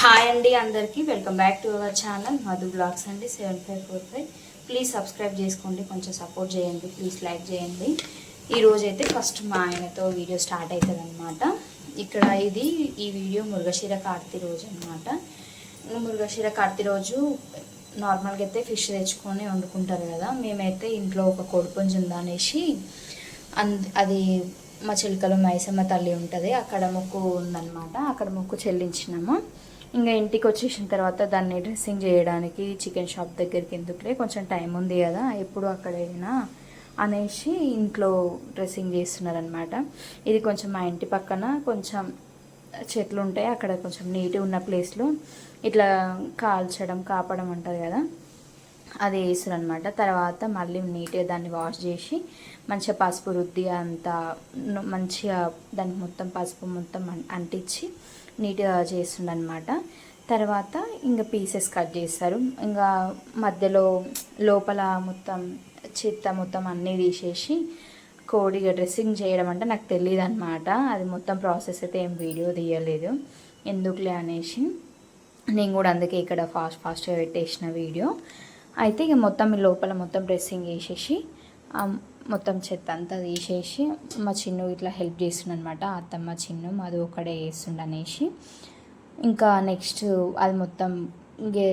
Hi అండి అందరికీ. Welcome back to our channel Madhu blogs అండి seven five four five please subscribe చేసుకోండి కొంచెం సపోర్ట్ చేయండి ప్లీజ్ లైక్ చేయండి. ఈరోజు అయితే ఫస్ట్ మా ఆయనతో వీడియో స్టార్ట్ అవుతుంది అనమాట ఇక్కడ ఇది ఈ వీడియో మురుగశీర కార్తీ రోజు అనమాట మురుగశీర కార్తీ రోజు నార్మల్గా అయితే ఫిష్ తెచ్చుకొని వండుకుంటారు కదా మేమైతే ఇంట్లో ఒక కోడిపుంజు ఉందనేసి అది మా చిలుకలు మైసమ్మ తల్లి ఉంటుంది అక్కడ మొక్కు ఉందన్నమాట అక్కడ మొక్కు చెల్లించినాము. ఇంకా ఇంటికి వచ్చేసిన తర్వాత దాన్ని డ్రెస్సింగ్ చేయడానికి చికెన్ షాప్ దగ్గరికి ఎందుకులే? కొంచెం టైం ఉంది కదా ఎప్పుడు అక్కడైనా అనేసి ఇంట్లో డ్రెస్సింగ్ చేస్తున్నారనమాట ఇది కొంచెం మా ఇంటి పక్కన కొంచెం చెట్లు ఉంటాయి అక్కడ కొంచెం నీట్గా ఉన్న ప్లేస్లో ఇట్లా కాల్చడం కాపడం అంటారు కదా అది వేస్తారు అనమాట తర్వాత మళ్ళీ నీట్గా దాన్ని వాష్ చేసి మంచిగా పసుపు రుద్ది అంతా మంచిగా దానికి మొత్తం పసుపు మొత్తం అంటించి నీట్గా చేస్తుండనమాట తర్వాత ఇంకా పీసెస్ కట్ చేస్తారు. ఇంకా మధ్యలో లోపల మొత్తం చెత్త మొత్తం అన్నీ తీసేసి కోడిగా డ్రెస్సింగ్ చేయడం అంటే నాకు తెలియదు అనమాట అది మొత్తం ప్రాసెస్ అయితే ఏం వీడియో తీయలేదు. ఎందుకులే అనేసి నేను కూడా అందుకే ఇక్కడ ఫాస్ట్ ఫాస్ట్గా పెట్టేసిన వీడియో. అయితే ఇక మొత్తం ఈ లోపల మొత్తం డ్రెస్సింగ్ వేసేసి మొత్తం చెత్త అంతా తీసేసి మా చిన్ను ఇట్లా హెల్ప్ చేస్తుండనమాట అత్తమ్మ చిన్ను మాది ఒకడే వేస్తుండనేసి ఇంకా నెక్స్ట్ అది మొత్తం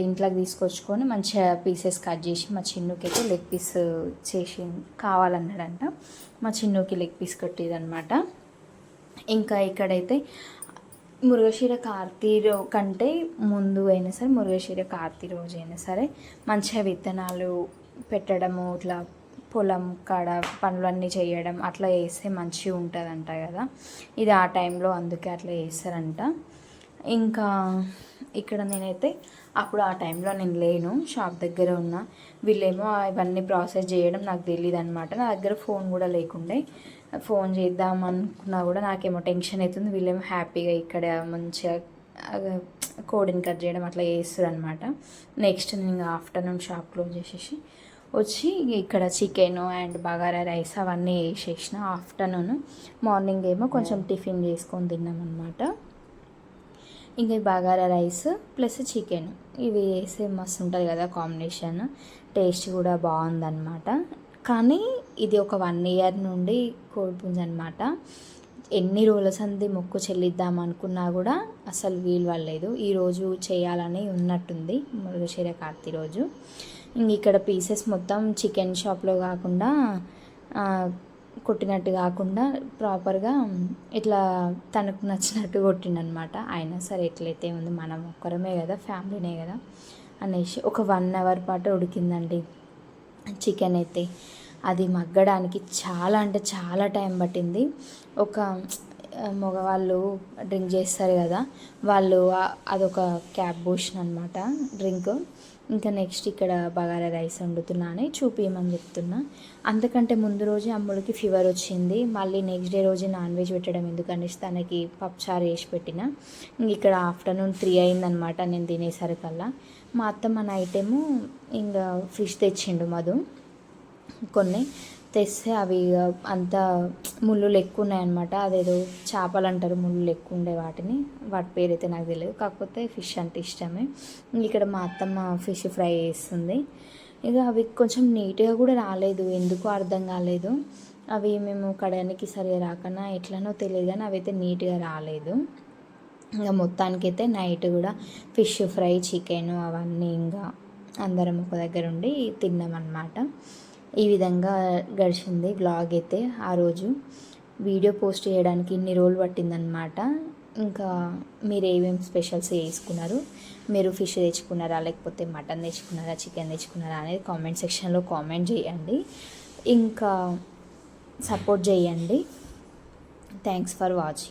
ఇంట్లోకి తీసుకొచ్చుకొని మంచిగా పీసెస్ కట్ చేసి మా చిన్నుకి అయితే లెగ్ పీస్ చేసి కావాలన్నాడంట. మా చిన్నుకి లెగ్ పీస్ కట్టేదనమాట ఇంకా ఇక్కడైతే మురుగశీర కార్తీ రో కంటే ముందు అయినా సరే మురుగశీర కార్తీ రోజు అయినా సరే మంచిగా విత్తనాలు పెట్టడము ఇట్లా పొలం కాడ పనులన్నీ చేయడం అట్లా చేస్తే మంచిగా ఉంటుందంట కదా. ఇది ఆ టైంలో అందుకే అట్లా చేస్తారంట. ఇంకా ఇక్కడ నేనైతే అప్పుడు ఆ టైంలో నేను లేను షాప్ దగ్గర ఉన్న. వీళ్ళేమో ఇవన్నీ ప్రాసెస్ చేయడం నాకు తెలియదు అనమాట నా దగ్గర ఫోన్ కూడా లేకుండే. ఫోన్ చేద్దాం అనుకున్నా కూడా నాకేమో టెన్షన్ అవుతుంది వీళ్ళేమో హ్యాపీగా ఇక్కడ మంచిగా కోడిని కట్ చేయడం అట్లా చేస్తారు అనమాట నెక్స్ట్ నేను ఆఫ్టర్నూన్ షాప్ క్లోజ్ చేసేసి వచ్చి ఇక్కడ చికెన్ అండ్ బగారా రైస్ అవన్నీ వేసేసిన ఆఫ్టర్నూన్. మార్నింగ్ ఏమో కొంచెం టిఫిన్ చేసుకొని తిన్నాం అనమాట ఇంకా ఈ బగారా రైస్ ప్లస్ చికెన్. ఇవి వేస్తే మస్తు ఉంటుంది కదా కాంబినేషన్. టేస్ట్ కూడా బాగుందన్నమాట. కానీ ఇది ఒక వన్ ఇయర్ నుండి కోడిపుంజ అనమాట ఎన్ని రోజుల సంది మొక్కు చెల్లిద్దాం అనుకున్నా కూడా అసలు వీలు పడలేదు. ఈరోజు చేయాలని ఉన్నట్టుంది మృగశీర కార్తీ రోజు. ఇంక ఇక్కడ పీసెస్ మొత్తం చికెన్ షాప్లో కాకుండా కొట్టినట్టు కాకుండా ప్రాపర్గా ఇట్లా తనకు నచ్చినట్టు కొట్టిండనమాట. అయినా సరే ఎట్లయితే ఉంది మనం ఒక్కరమే కదా ఫ్యామిలీనే కదా అనేసి ఒక వన్ అవర్ పాటు ఉడికిందండి చికెన్ అయితే. అది మగ్గడానికి చాలా అంటే చాలా టైం పట్టింది. ఒక మగవాళ్ళు డ్రింక్ చేస్తారు కదా వాళ్ళు అదొక క్యాబ్ పోషన్ అనమాట డ్రింక్. ఇంకా నెక్స్ట్ ఇక్కడ బగారా రైస్ వండుతున్నా అని చూపించమని చెప్తున్నా. అంతకంటే ముందు రోజే అమ్ముడికి ఫీవర్ వచ్చింది మళ్ళీ నెక్స్ట్ డే రోజే నాన్ వెజ్ పెట్టడం ఎందుకనేసి తనకి పప్పుచారు వేసి పెట్టిన. ఇక్కడ ఆఫ్టర్నూన్ త్రీ అయిందనమాట నేను తినేసరికల్లా. మా అత్తమ్మ నైట్ ఏమో ఇంకా ఫిష్ తెచ్చిండు మధు కొన్ని. తెస్తే అవి అంత ముళ్ళు ఎక్కువ ఉన్నాయన్నమాట అదేదో చేపలు అంటారు ముళ్ళు ఎక్కువ ఉండే వాటిని. వాటి పేరు అయితే నాకు తెలియదు కాకపోతే ఫిష్ అంటే ఇష్టమే. ఇక్కడ మా అత్తమ్మ ఫిష్ ఫ్రై చేస్తుంది. ఇక అవి కొంచెం నీట్గా కూడా రాలేదు. ఎందుకు అర్థం కాలేదు. అవి మేము కడడానికి సరిగా రాకన్నా ఎట్లనో తెలియదు కానీ అవి అయితే నీట్గా రాలేదు. ఇంకా మొత్తానికైతే నైట్ కూడా ఫిష్ ఫ్రై చికెన్ అవన్నీ ఇంకా అందరం ఒక దగ్గర ఉండి తిన్నామన్నమాట. ఈ విధంగా గడిచింది బ్లాగ్ అయితే ఆ రోజు. వీడియో పోస్ట్ చేయడానికి ఇన్ని రోజులు పట్టిందనమాట ఇంకా మీరు ఏమేమి స్పెషల్స్ చేసుకున్నారు మీరు ఫిష్ తెచ్చుకున్నారా? లేకపోతే మటన్ తెచ్చుకున్నారా? చికెన్ తెచ్చుకున్నారా? అనేది కామెంట్ సెక్షన్లో కామెంట్ చేయండి. ఇంకా సపోర్ట్ చేయండి. Thanks for watching